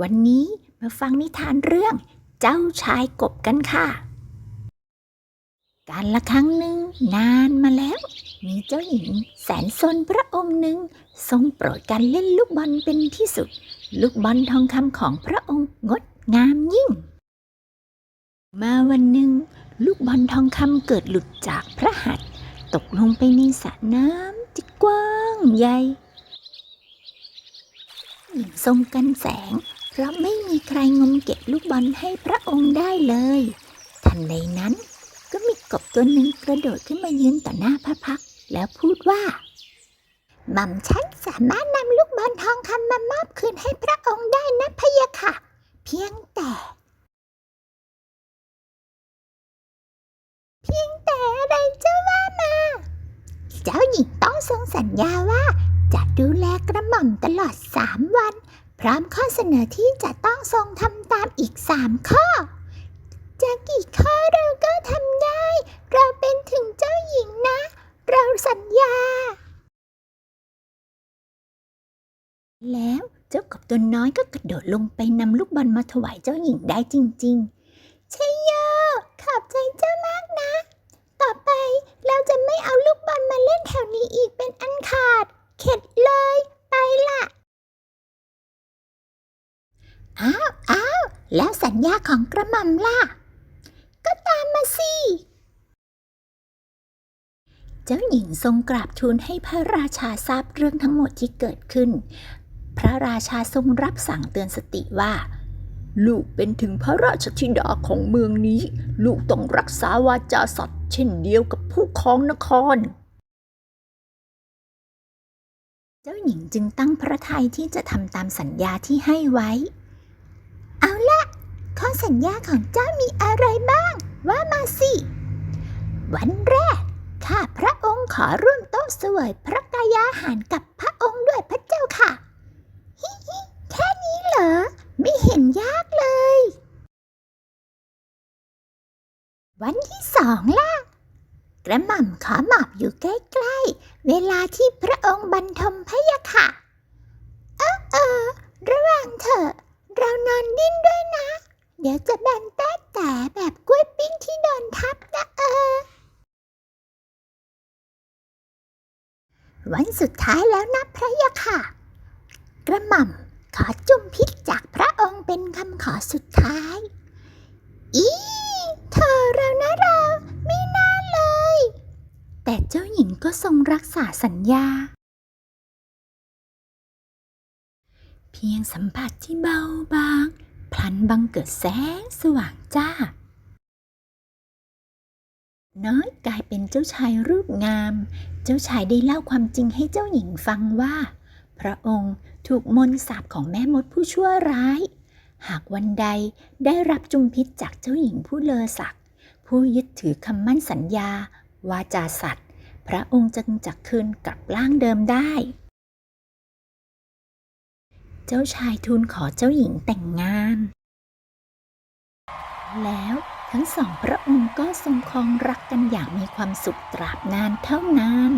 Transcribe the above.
วันนี้มาฟังนิทานเรื่องเจ้าชายกบกันค่ะ การละครั้งหนึ่งนานมาแล้ว มีเจ้าหญิงแสนซนพระองค์หนึ่ง ทรงโปรดการเล่นลูกบอลเป็นที่สุด ลูกบอลทองคำของพระองค์งดงามยิ่ง มาวันหนึ่ง ลูกบอลทองคำเกิดหลุดจากพระหัตถ์ตกลงไปในสระน้ำที่กว้างใหญ่หญิงทรงกันแสง ราะไม่มีใครงมเก็บลูกบอลให้พระองค์ได้เลย ทันใดนั้น ก็มีกบตัวหนึ่งกระโดดขึ้นมายืนต่อหน้าพระพักตร์แล้วพูดว่าหม่อมฉันสามารถนำลูกบอลทองคำมามอบคืนให้พระองค์ได้นะพะยะค่ะ เพียงแต่ เพียงแต่อะไรเจ้าว่ามา เจ้าหญิงต้องทรงสัญญาว่าจะดูแลกระหม่อมตลอดสามวัน พร้อมข้อเสนอที่จะต้องทรงทำตามอีกสามข้อ จะกี่ข้อเราก็ทำได้ เราเป็นถึงเจ้าหญิงนะ เราสัญญา แล้วเจ้ากบตัวน้อยก็กระโดดลงไปนำลูกบอลมาถวายเจ้าหญิงได้จริงๆชัยโยขอบใจเจ้ามากนะ ต่อไปเราจะไม่เอาลูกบอลมาเล่นแถวนี้อีกเป็นอันขาด เข็ดเลย ไปละอ้าวอ้าว แล้วสัญญาของกระหม่อมล่ะ ก็ตามมาสิ เจ้าหญิงทรงกราบทูลให้พระราชาทราบเรื่องทั้งหมดที่เกิดขึ้น พระราชาทรงรับสั่งเตือนสติว่า ลูกเป็นถึงพระราชธิดาของเมืองนี้ ลูกต้องรักษาวาจาสัตย์เช่นเดียวกับผู้ครองนครเจ้าหญิงจึงตั้งพระทัยที่จะทำตามสัญญาที่ให้ไว้ ข้อสัญญาของเจ้ามีอะไรบ้าง ว่ามาสิ วันแรก ข้าพระองค์ขอร่วมโต๊ะเสวยพระกายาหารกับพระองค์ด้วยพระเจ้าค่ะฮิฮิแค่นี้เหรอ ไม่เห็นยากเลย วันที่สองล่ะกระหม่อมขอหมอบอยู่ใกล้ๆ เวลาที่พระองค์บรรทมพะยะค่ะ เออเออระวังเถอะ เรานอนดิ้นด้วยนะ เดี๋ยวจะแบนแต้แต่แบบกล้วยปิ้งที่โดนทับนะเออ วันสุดท้ายแล้วนะพระยะค่ะ กระหม่อมขอจุ่มพิษจากพระองค์เป็นคำขอสุดท้าย อีเธอเรานะเรา ไม่น่าเลย แต่เจ้าหญิงก็ทรงรักษาสัญญา เพียงสัมผัสที่เบาบาง พลันบังเกิดแสงสว่างจ้า น้อยกลายเป็นเจ้าชายรูปงาม เจ้าชายได้เล่าความจริงให้เจ้าหญิงฟังว่า พระองค์ถูกมนต์สาปของแม่มดผู้ชั่วร้าย หากวันใดได้รับจุมพิษจากเจ้าหญิงผู้เลอศักดิ์ผู้ยึดถือคำมั่นสัญญา วาจาสัตย์พระองค์จึงจะคืนกลับร่างเดิมได้ เจ้าชายทูลขอเจ้าหญิงแต่งงาน แล้วทั้งสองพระองค์ก็ทรงครองรักกันอย่างมีความสุขตราบนานเท่านาน